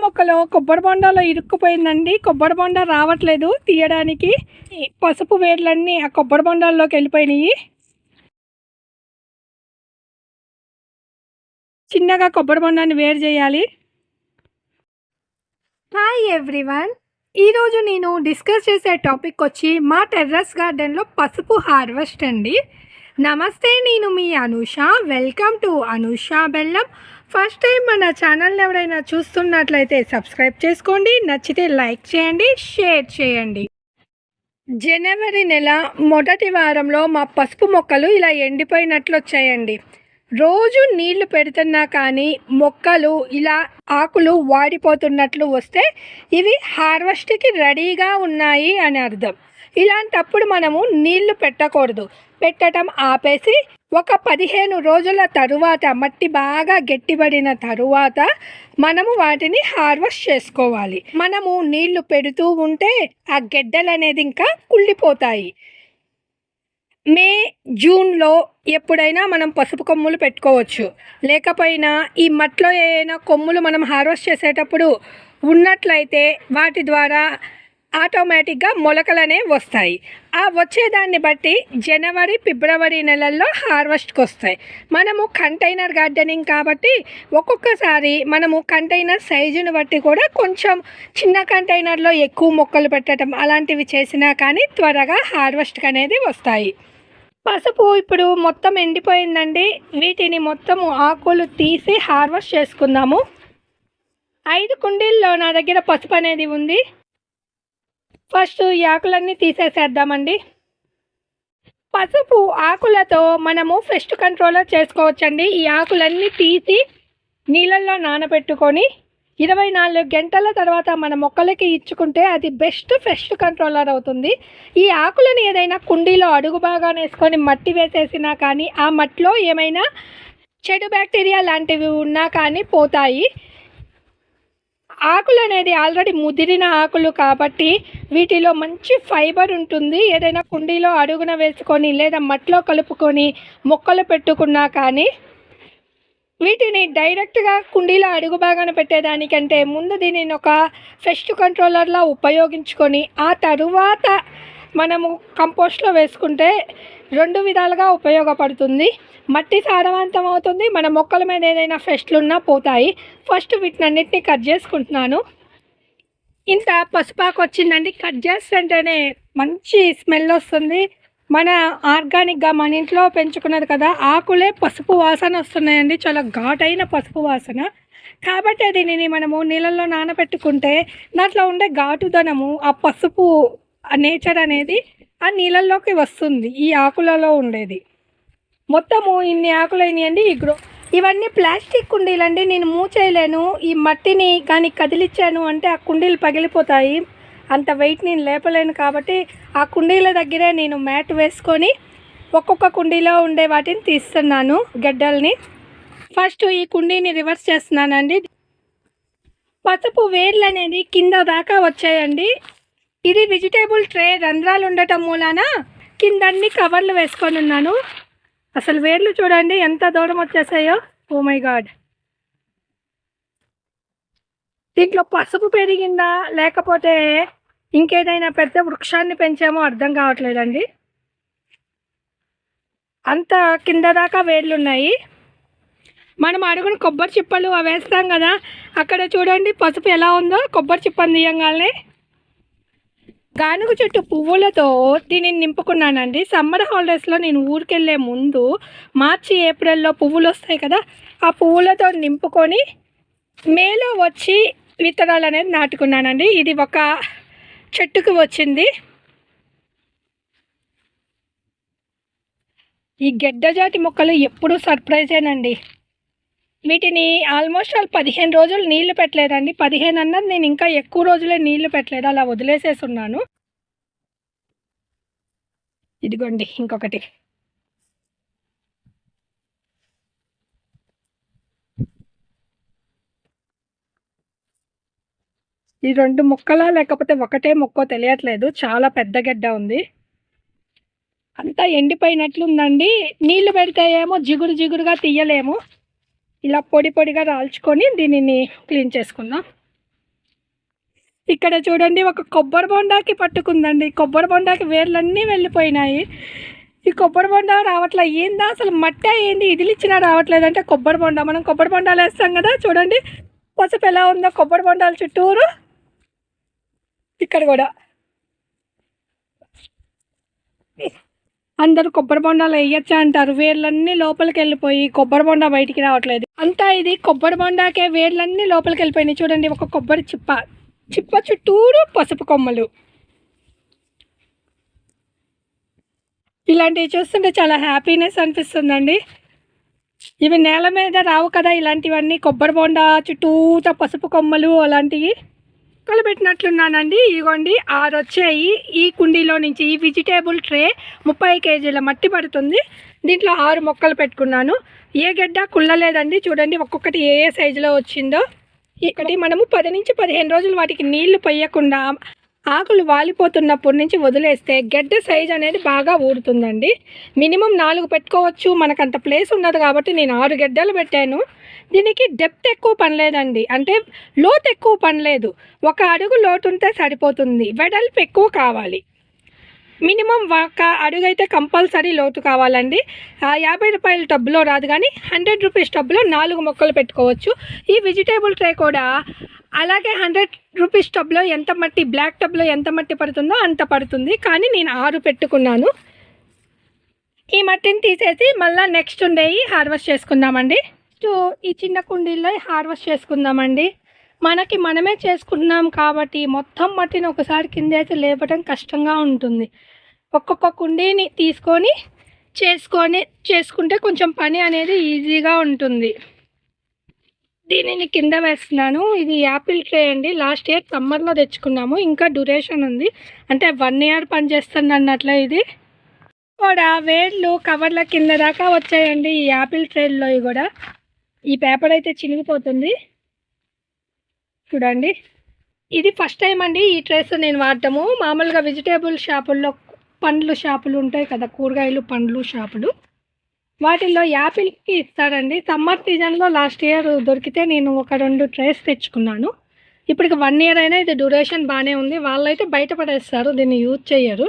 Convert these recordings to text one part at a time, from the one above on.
మొక్కలో కొబ్బరి బొండాలో ఇరుక్కుపోయిందండి. కొబ్బరి బొండ రావట్లేదు తీయడానికి. పసుపు వేర్లన్నీ ఆ కొబ్బరి బొండాల్లోకి వెళ్ళిపోయినాయి. చిన్నగా కొబ్బరి బొండాన్ని వేరు చేయాలి. Hi everyone. ఈరోజు నేను డిస్కస్ చేసే టాపిక్ వచ్చి మా టెర్రస్ గార్డెన్లో పసుపు హార్వెస్ట్ అండి. నమస్తే నేను మీ అనుష. వెల్కమ్ టు అనుష బెల్లం. ఫస్ట్ టైం మన ఛానల్ని ఎవరైనా చూస్తున్నట్లయితే సబ్స్క్రైబ్ చేసుకోండి నచ్చితే లైక్ చేయండి షేర్ చేయండి. జనవరి నెల మొదటి వారంలో మా పసుపు మొక్కలు ఇలా ఎండిపోయినట్లు వచ్చాయండి రోజు నీళ్ళు పెడుతున్నా కానీ మొక్కలు ఇలా ఆకులు వాడిపోతున్నట్లు వస్తే ఇవి హార్వెస్ట్కి రెడీగా ఉన్నాయి అని అర్థం. ఇలాంటప్పుడు మనము నీళ్ళు పెట్టకూడదు. పెట్టడం ఆపేసి ఒక పదిహేను రోజుల తరువాత మట్టి బాగా గట్టిపడిన తరువాత మనము వాటిని హార్వెస్ట్ చేసుకోవాలి. మనము నీళ్ళు పెడుతూ ఉంటే ఆ గెడ్డలు అనేది ఇంకా కుళ్ళిపోతాయి. మే జూన్లో ఎప్పుడైనా మనం పసుపు కొమ్ములు పెట్టుకోవచ్చు. లేకపోయినా ఈ మట్టిలో ఏదైనా కొమ్ములు మనం హార్వెస్ట్ చేసేటప్పుడు ఉన్నట్లయితే వాటి ద్వారా ఆటోమేటిక్గా మొలకలు అనేవి వస్తాయి. ఆ వచ్చేదాన్ని బట్టి జనవరి ఫిబ్రవరి నెలల్లో హార్వెస్ట్కి వస్తాయి మనము కంటైనర్ గార్డెనింగ్ కాబట్టి ఒక్కొక్కసారి మనము కంటైనర్ సైజుని బట్టి కూడా కొంచెం చిన్న కంటైనర్లో ఎక్కువ మొక్కలు పెట్టడం అలాంటివి చేసినా కానీ త్వరగా హార్వెస్ట్కి అనేది వస్తాయి. పసుపు ఇప్పుడు మొత్తం ఎండిపోయిందండి. వీటిని మొత్తము ఆకులు తీసి హార్వెస్ట్ చేసుకుందాము. ఐదు కుండీల్లో నా దగ్గర పసుపు అనేది ఉంది. ఫస్ట్ ఈ ఆకులన్నీ తీసేసేద్దామండి. పసుపు ఆకులతో మనము ఫెస్ట్ కంట్రోలర్ చేసుకోవచ్చండి. ఈ ఆకులన్నీ తీసి నీళ్ళల్లో నానబెట్టుకొని ఇరవై నాలుగు గంటల తర్వాత మన మొక్కలకి ఇచ్చుకుంటే అది బెస్ట్ ఫెస్ట్ కంట్రోలర్ అవుతుంది. ఈ ఆకులను ఏదైనా కుండీలో అడుగు బాగా వేసుకొని మట్టి వేసేసినా కానీ ఆ మట్టిలో ఏమైనా చెడు బ్యాక్టీరియా లాంటివి ఉన్నా కానీ పోతాయి. ఆకులు అనేది ఆల్రెడీ ముదిరిన ఆకులు కాబట్టి వీటిలో మంచి ఫైబర్ ఉంటుంది. ఏదైనా కుండీలో అడుగున వేసుకొని లేదా మట్టిలో కలుపుకొని మొక్కలు పెట్టుకున్నా కానీ వీటిని డైరెక్ట్గా కుండీలో అడుగు భాగాన పెట్టేదానికంటే ముందు దీనిని ఒక ఫెస్ట్ కంట్రోలర్లా ఉపయోగించుకొని ఆ తరువాత మనము కంపోస్ట్లో వేసుకుంటే రెండు విధాలుగా ఉపయోగపడుతుంది. మట్టి సారవంతం అవుతుంది. మన మొక్కల మీద ఏదైనా ఫెస్ట్లు ఉన్నా పోతాయి. ఫస్ట్ వీటినన్నిటిని కట్ చేసుకుంటున్నాను. ఇంత పసుపాకు వచ్చిందండి. కట్ చేస్తుంటేనే మంచి స్మెల్ వస్తుంది. మన ఆర్గానిక్గా మన ఇంట్లో పెంచుకున్నది కదా ఆకులే పసుపు వాసన వస్తున్నాయండి. చాలా ఘాటైన పసుపు వాసన. కాబట్టి దీనిని మనము నీళ్ళల్లో నానబెట్టుకుంటే దాంట్లో ఉండే ఘాటుదనము ఆ పసుపు ఆ నేచర్ అనేది ఆ నీళ్ళల్లోకి వస్తుంది. ఈ ఆకులలో ఉండేది. మొత్తము ఇన్ని ఆకులు అయినాయండి ఈ గ్రో ఇవన్నీ ప్లాస్టిక్ కుండీలండి. నేను మూచేయలేను. ఈ మట్టిని కానీ కదిలిచ్చాను అంటే ఆ కుండీలు పగిలిపోతాయి. అంత వెయిట్ నేను లేపలేను కాబట్టి ఆ కుండీల దగ్గరే నేను మ్యాట్ వేసుకొని ఒక్కొక్క కుండీలో ఉండే వాటిని తీస్తున్నాను గడ్డల్ని. ఫస్ట్ ఈ కుండీని రివర్స్ చేస్తున్నానండి. పసుపు వేర్లు అనేది కింద దాకా వచ్చాయండి. ఇది వెజిటేబుల్ ట్రే రంధ్రాలు ఉండటం మూలాన కిందన్ని కవర్లు వేసుకొని ఉన్నాను. అసలు వేర్లు చూడండి ఎంత దూరం వచ్చేసాయో. ఓ మై గాడ్ దీంట్లో పసుపు పెరిగిందా? లేకపోతే ఇంకేదైనా పెద్ద వృక్షాన్ని పెంచామో అర్థం కావట్లేదండి. అంత కింద దాకా వేర్లు ఉన్నాయి మనం అడుగున కొబ్బరి చిప్పలు అవి వేస్తాం కదా. అక్కడ చూడండి పసుపు ఎలా ఉందో. కొబ్బరి చిప్పని తీయంగానే గానుగు చెట్టు పువ్వులతో దీనిని నింపుకున్నానండి. సమ్మర్ హాలిడేస్లో నేను ఊరికెళ్ళే ముందు మార్చి ఏప్రిల్లో పువ్వులు వస్తాయి కదా ఆ పువ్వులతో నింపుకొని మేలో వచ్చి విత్తనాలు అనేది నాటుకున్నానండి. ఇది ఒక చెట్టుకు వచ్చింది. ఈ గెడ్డజాతి మొక్కలు ఎప్పుడూ సర్ప్రైజేనండి. వీటిని ఆల్మోస్ట్ ఆల్ పదిహేను రోజులు నీళ్ళు పెట్టలేదండి. పదిహేను అన్నది నేను ఇంకా ఎక్కువ రోజులే నీళ్ళు పెట్టలేదు. అలా వదిలేసేసి ఉన్నాను ఇదిగోండి ఇంకొకటి. ఈ రెండు మొక్కలా లేకపోతే ఒకటే మొక్కో తెలియట్లేదు. చాలా పెద్ద గడ్డ ఉంది. అంతా ఎండిపోయినట్లుందండి. నీళ్ళు పెడితే ఏమో జిగురు జిగురుగా తీయలేము. ఇలా పొడి పొడిగా రాల్చుకొని దీనిని క్లీన్ చేసుకుందాం. ఇక్కడ చూడండి ఒక కొబ్బరి బొండాకి పట్టుకుందండి. కొబ్బరి బొండాకి వేర్లన్నీ వెళ్ళిపోయినాయి. ఈ కొబ్బరి బొండ రావట్లే ఏందా? అసలు మట్టి ఏంది? ఇదిలిచ్చినా రావట్లేదంటే కొబ్బరి బొండ. మనం కొబ్బరి బొండాలు వేస్తాం కదా చూడండి. పసుపు ఎలా ఉందో కొబ్బరి బొండాల చుట్టూరు. ఇక్కడ కూడా. అందరూ కొబ్బరి బొండాలు వేయచ్చా అంటారు. వేర్లన్నీ లోపలికి వెళ్ళిపోయి కొబ్బరి బొండ బయటికి రావట్లేదు. అంతా ఇది కొబ్బరి బొండాకే వేర్లన్నీ లోపలికి వెళ్ళిపోయినాయి. చూడండి ఒక కొబ్బరి చిప్ప. చిప్ప చుట్టూరు పసుపు కొమ్మలు. ఇలాంటివి చూస్తుంటే చాలా హ్యాపీనెస్ అనిపిస్తుందండి. ఇవి నేల మీద రావు కదా ఇలాంటివన్నీ. కొబ్బరి బొండ చుట్టూత పసుపు కొమ్మలు అలాంటివి. పెట్టినట్లున్నానండి. ఇదిగోండి ఆరు వచ్చాయి ఈ కుండీలో నుంచి ఈ వెజిటేబుల్ ట్రే ముప్పై కేజీల మట్టి పడుతుంది. దీంట్లో ఆరు మొక్కలు పెట్టుకున్నాను. ఏ గడ్డ కుళ్ళలేదండి. చూడండి ఒక్కొక్కటి ఏ ఏ సైజులో వచ్చిందో. ఇక్కడ మనము పది నుంచి పదిహేను రోజులు వాటికి నీళ్ళు పోయకుండా ఆకులు వాలిపోతున్నప్పటి నుంచి వదిలేస్తే గడ్డ సైజ్ అనేది బాగా ఊడుతుందండి మినిమం నాలుగు పెట్టుకోవచ్చు. మనకంత ప్లేస్ ఉన్నది కాబట్టి నేను ఆరు గడ్డలు పెట్టాను. దీనికి డెప్త్ ఎక్కువ పనిలేదండి. అంటే లోతు ఎక్కువ పనిలేదు. ఒక అడుగు లోటు ఉంటే సరిపోతుంది. వెడల్పు ఎక్కువ కావాలి. మినిమం ఒక అడుగైతే కంపల్సరీ లోతు కావాలండి. యాభై రూపాయల టబ్లో రాదు కానీ హండ్రెడ్ రూపీస్ టబ్లో నాలుగు మొక్కలు పెట్టుకోవచ్చు. ఈ వెజిటేబుల్ ట్రే కూడా అలాగే హండ్రెడ్ రూపీస్ టబ్లో ఎంత మట్టి బ్లాక్ టబ్లో ఎంత మట్టి పడుతుందో అంత పడుతుంది. కానీ నేను ఆరు పెట్టుకున్నాను. ఈ మట్టిని తీసేసి మళ్ళీ నెక్స్ట్ ఉండేవి హార్వెస్ట్ చేసుకుందామండి. సో ఈ చిన్న కుండీల్లో హార్వెస్ట్ చేసుకుందామండి. మనకి మనమే చేసుకుంటున్నాం కాబట్టి మొత్తం మట్టిని ఒకసారి కిందేసి లేపడం కష్టంగా ఉంటుంది. ఒక్కొక్క కుండీని తీసుకొని చేసుకొని చేసుకుంటే కొంచెం పని అనేది ఈజీగా ఉంటుంది. దీనిని కింద వేస్తున్నాను. ఇది యాపిల్ ట్రే అండి. లాస్ట్ ఇయర్ సమ్మర్లో తెచ్చుకున్నాము. ఇంకా డ్యూరేషన్ ఉంది. అంటే వన్ ఇయర్ పనిచేస్తుంది అన్నట్లే ఇది. కూడా వేర్లు కవర్ల కింద దాకా వచ్చాయండి ఈ యాపిల్ ట్రేల్లో కూడా. ఈ పేపర్ అయితే చినిగిపోతుంది. చూడండి. ఇది ఫస్ట్ టైం అండి ఈ ట్రేస్ నేను వాడటము. మామూలుగా వెజిటేబుల్ షాపుల్లో పండ్లు షాపులు ఉంటాయి కదా కూరగాయలు పండ్లు షాపులు. వాటిల్లో యాపిల్కి ఇస్తారండి. సమ్మర్ సీజన్లో లాస్ట్ ఇయర్ దొరికితే నేను ఒక రెండు ట్రేస్ తెచ్చుకున్నాను. ఇప్పటికి వన్ ఇయర్ అయినా ఇది డ్యూరేషన్ బాగానే ఉంది. వాళ్ళైతే బయటపడేస్తారు దీన్ని యూజ్ చేయరు.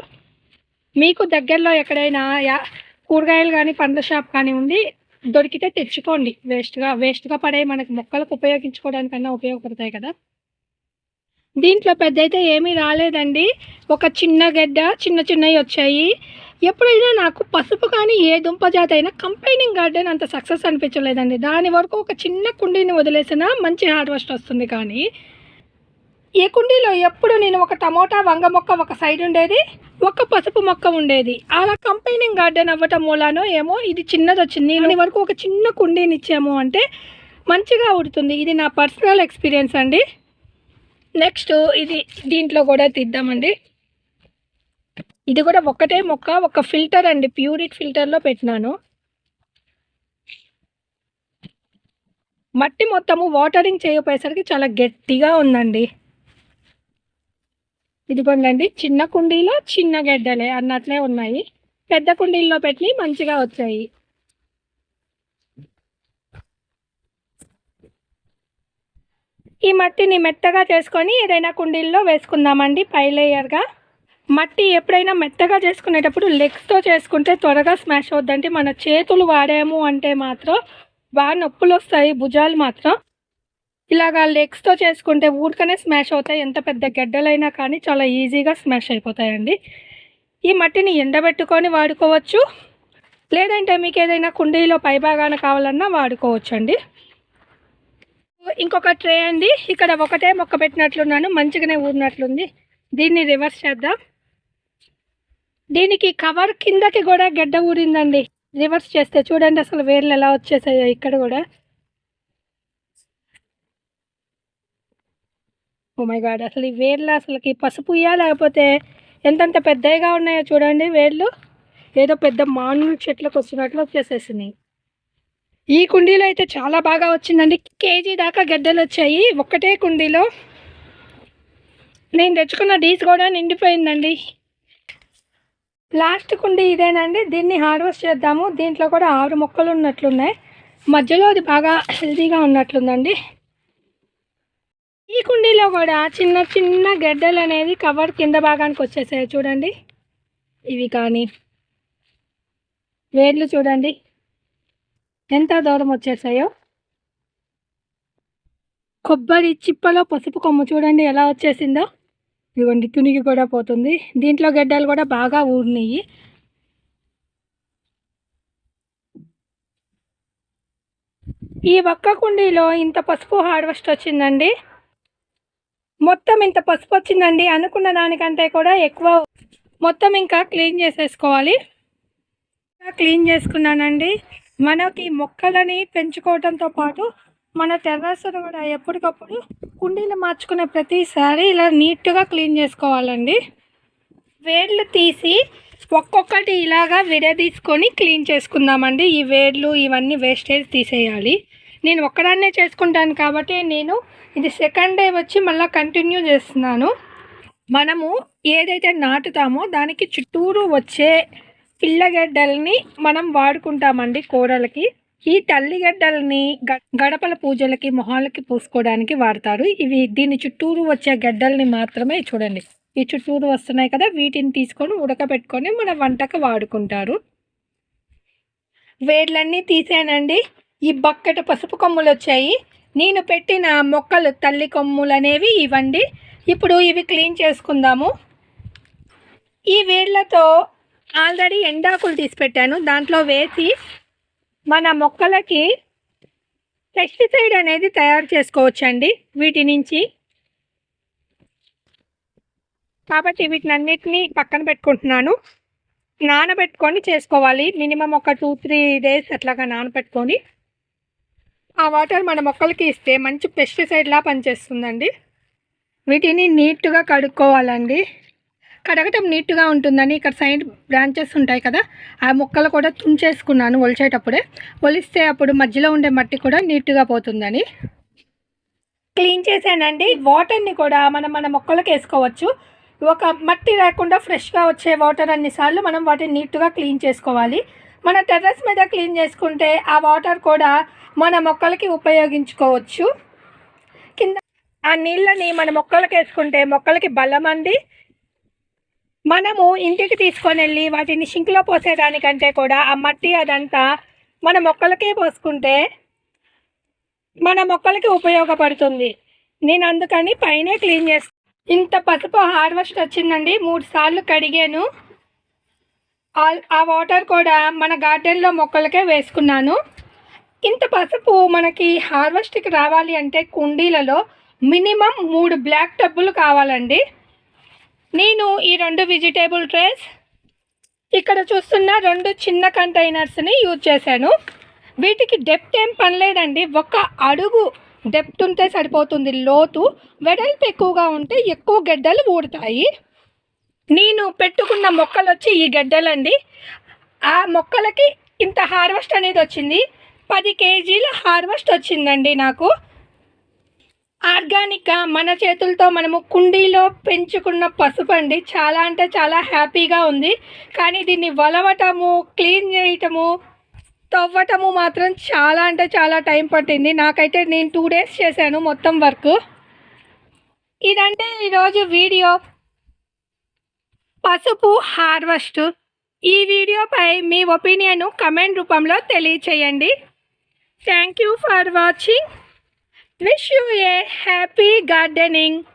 మీకు దగ్గరలో ఎక్కడైనా యా కూరగాయలు కానీ పండ్ల షాప్ కానీ ఉంది దొరికితే తెచ్చుకోండి. వేస్ట్గా వేస్ట్గా పడే మనకి మొక్కలకు ఉపయోగించుకోవడానికన్నా ఉపయోగపడతాయి కదా. దీంట్లో పెద్ద అయితే ఏమీ రాలేదండి. ఒక చిన్న గడ్డ చిన్న చిన్నవి వచ్చాయి. ఎప్పుడైనా నాకు పసుపు కానీ ఏ దుంప జాతి అయినా కంపైనింగ్ గార్డెన్ అంత సక్సెస్ అనిపించలేదండి. దాని వరకు ఒక చిన్న కుండీని వదిలేసినా మంచి హార్వెస్ట్ వస్తుంది కానీ. ఏ కుండీలో ఎప్పుడు నేను ఒక టమోటా వంగ మొక్క ఒక సైడ్ ఉండేది ఒక పసుపు మొక్క ఉండేది. అలా కంపెనింగ్ గార్డెన్ అవ్వటం మూలానో ఏమో ఇది చిన్నది వచ్చింది దాని వరకు ఒక చిన్న కుండీని ఇచ్చాము అంటే మంచిగా ఉడుతుంది. ఇది నా పర్సనల్ ఎక్స్పీరియన్స్ అండి. నెక్స్ట్ ఇది దీంట్లో కూడా తీద్దామండి. ఇది కూడా ఒకటే మొక్క ఒక ఫిల్టర్ అండి. ప్యూరిట్ ఫిల్టర్లో పెట్టినాను. మట్టి మొత్తము వాటరింగ్ చేయపోయేసరికి చాలా గట్టిగా ఉందండి. ఇదిగోండి చిన్న కుండీలో చిన్న గెడ్డలే అన్నట్లే ఉన్నాయి. పెద్ద కుండీల్లో పెట్టి మంచిగా వచ్చాయి. ఈ మట్టిని మెత్తగా చేసుకొని ఏదైనా కుండీల్లో వేసుకుందామండి పై లేయర్గా. మట్టి ఎప్పుడైనా మెత్తగా చేసుకునేటప్పుడు లెగ్స్తో చేసుకుంటే త్వరగా స్మాష్ అవుద్దంటే మన చేతులు వాడాము అంటే మాత్రం బాగా నొప్పులు వస్తాయి భుజాలు మాత్రం. ఇలాగా లెగ్స్తో చేసుకుంటే ఊరికనే స్మాష్ అవుతాయి. ఎంత పెద్ద గడ్డలైనా కానీ చాలా ఈజీగా స్మాష్ అయిపోతాయండి. ఈ మట్టిని ఎండబెట్టుకొని వాడుకోవచ్చు. లేదంటే మీకు ఏదైనా కుండీలో పైభాగాన కావాలన్నా వాడుకోవచ్చు అండి ఇంకొక ట్రే అండి. ఇక్కడ ఒకటే మొక్క పెట్టినట్లున్నాను. మంచిగానే ఊరినట్లుంది. దీన్ని రివర్స్ చేద్దాం. దీనికి కవర్ కిందకి కూడా గడ్డ ఊరిందండి. రివర్స్ చేస్తే చూడండి అసలు వేర్లు ఎలా వచ్చేసాయో ఇక్కడ కూడా. ఓ మై గాడ్ అసలు ఈ వేర్లు అసలుకి పసుపు లేకపోతే ఎంతంత పెద్దగా ఉన్నాయో చూడండి వేర్లు. ఏదో పెద్ద మామూలు చెట్లకు వచ్చినట్లు వచ్చేసేసినాయి. ఈ కుండీలో అయితే చాలా బాగా వచ్చిందండి. కేజీ దాకా గడ్డలు వచ్చాయి. ఒక్కటే కుండీలో. నేను తెచ్చుకున్న డీస్ కూడా నిండిపోయిందండి. లాస్ట్ కుండీ ఇదేనండి. దీన్ని హార్వెస్ట్ చేద్దాము. దీంట్లో కూడా ఆరు మొక్కలు ఉన్నట్లున్నాయి. మధ్యలో అది బాగా హెల్తీగా ఉన్నట్లుందండి. ఈ కుండీలో కూడా చిన్న చిన్న గడ్డలు అనేది కవర్ కింద భాగానికి వచ్చేసాయి చూడండి. ఇవి కానీ వేర్లు చూడండి. ఎంత దూరం వచ్చేసాయో? కొబ్బరి చిప్పలో పసుపు కొమ్ము చూడండి ఎలా వచ్చేసిందో. ఇదిగోండి తునిగి కూడా పోతుంది. దీంట్లో గడ్డలు కూడా బాగా ఊరినాయి ఈ ఒక్క కుండీలో ఇంత పసుపు హార్వెస్ట్ వచ్చిందండి. మొత్తం ఇంత పసుపు వచ్చిందండి. అనుకున్న దానికంటే కూడా ఎక్కువ మొత్తం ఇంకా క్లీన్ చేసేసుకోవాలి. క్లీన్ చేసుకున్నానండి. మనకి మొక్కలని పెంచుకోవడంతో పాటు మన టెర్రస్ను కూడా ఎప్పటికప్పుడు కుండీలు మార్చుకునే ప్రతిసారి ఇలా నీట్గా క్లీన్ చేసుకోవాలండి. వేర్లు తీసి ఒక్కొక్కటి ఇలాగా విడదీసుకొని క్లీన్ చేసుకుందామండి. ఈ వేర్లు ఇవన్నీ వేస్టేజ్ తీసేయాలి. నేను ఒక్కదాన్నే చేసుకుంటాను కాబట్టి నేను ఇది సెకండ్ డే వచ్చి మళ్ళీ కంటిన్యూ చేస్తున్నాను. మనము ఏదైతే నాటుతామో దానికి చుట్టూరు వచ్చే పిల్లగడ్డల్ని మనం వాడుకుంటామండి కూరలకి. ఈ తల్లిగడ్డల్ని గ- గడపల పూజలకి మొహాలకి పూసుకోవడానికి వాడతారు. ఇవి దీని చుట్టూరు వచ్చే గడ్డల్ని మాత్రమే చూడండి. ఈ చుట్టూరు వస్తున్నాయి కదా వీటిని తీసుకొని ఉడకబెట్టుకొని మన వంటకు వాడుకుంటారు. వేర్లన్నీ తీసానండి. ఈ బకెట్ పసుపు కొమ్ములు వచ్చాయి. నేను పెట్టిన మొక్కలు తల్లి కొమ్ములు అనేవి ఇవ్వండి ఇప్పుడు ఇవి క్లీన్ చేసుకుందాము. ఈ వేర్లతో ఆల్రెడీ ఎండాకులు తీసి పెట్టాను. దాంట్లో వేసి మన మొక్కలకి పెస్టిసైడ్ అనేది తయారు చేసుకోవచ్చండి వీటి నుంచి. కాబట్టి వీటిని అన్నిటినీ పక్కన పెట్టుకుంటున్నాను. నానబెట్టుకొని చేసుకోవాలి. మినిమం ఒక టూ త్రీ డేస్ అట్లాగా నానబెట్టుకొని. ఆ వాటర్ మన మొక్కలకి ఇస్తే మంచి పెస్టిసైడ్లా పనిచేస్తుందండి. వీటిని నీట్గా కడుక్కోవాలండి. కడగటం నీట్గా ఉంటుందని ఇక్కడ సైడ్ బ్రాంచెస్ ఉంటాయి కదా ఆ మొక్కలు కూడా తుంచేసుకున్నాను ఒలిచేటప్పుడే. ఒలిస్తే అప్పుడు మధ్యలో ఉండే మట్టి కూడా నీట్గా పోతుందని. క్లీన్ చేశానండి. వాటర్ని కూడా మనం మన మొక్కలకు వేసుకోవచ్చు. ఒక మట్టి లేకుండా ఫ్రెష్గా వచ్చే వాటర్ అన్నిసార్లు మనం వాటిని నీట్గా క్లీన్ చేసుకోవాలి. మన టెర్రస్ మీద క్లీన్ చేసుకుంటే ఆ వాటర్ కూడా మన మొక్కలకి ఉపయోగించుకోవచ్చు. కింద ఆ నీళ్ళని మన మొక్కలకి వేసుకుంటే మొక్కలకి బలం అండి. మనము ఇంటికి తీసుకొని వెళ్ళి వాటిని షింక్లో పోసేదానికంటే కూడా ఆ మట్టి అదంతా మన మొక్కలకే పోసుకుంటే మన మొక్కలకి ఉపయోగపడుతుంది. నేను అందుకని పైనే క్లీన్ చేస్తాను ఇంత పసుపు హార్వెస్ట్ వచ్చిందండి. మూడు సార్లు కడిగాను. ఆ- ఆ వాటర్ కూడా మన గార్డెన్లో మొక్కలకే వేసుకున్నాను. ఇంత పసుపు మనకి హార్వెస్ట్కి రావాలి అంటే కుండీలలో మినిమం మూడు బ్లాక్ టబ్బులు కావాలండి. నేను ఈ రెండు వెజిటేబుల్ ట్రేస్ ఇక్కడ చూస్తున్న రెండు చిన్న కంటైనర్స్ని యూజ్ చేశాను. వీటికి డెప్త్ ఏం పనిలేదండి ఒక అడుగు డెప్త్ ఉంటే సరిపోతుంది. లోతు వెడల్పు ఎక్కువగా ఉంటే ఎక్కువ గడ్డలు ఊడతాయి నేను పెట్టుకున్న మొక్కలు వచ్చి ఈ గడ్డలండి. ఆ మొక్కలకి ఇంత హార్వెస్ట్ అనేది వచ్చింది. పది కేజీల హార్వెస్ట్ వచ్చిందండి నాకు. ఆర్గానిక్గా మన చేతులతో మనము కుండీలో పెంచుకున్న పసుపు అండి. చాలా అంటే చాలా హ్యాపీగా ఉంది. కానీ దీన్ని వలవటము క్లీన్ చేయటము తవ్వటము మాత్రం చాలా అంటే చాలా టైం పట్టింది. నాకైతే నేను టూ డేస్ చేశాను మొత్తం వర్క్. ఇదంటే ఈరోజు వీడియో. పసుపు హార్వెస్ట్. ఈ వీడియోపై మీ ఒపీనియన్ కమెంట్ రూపంలో తెలియచేయండి. Thank you for watching. Wish you a happy gardening.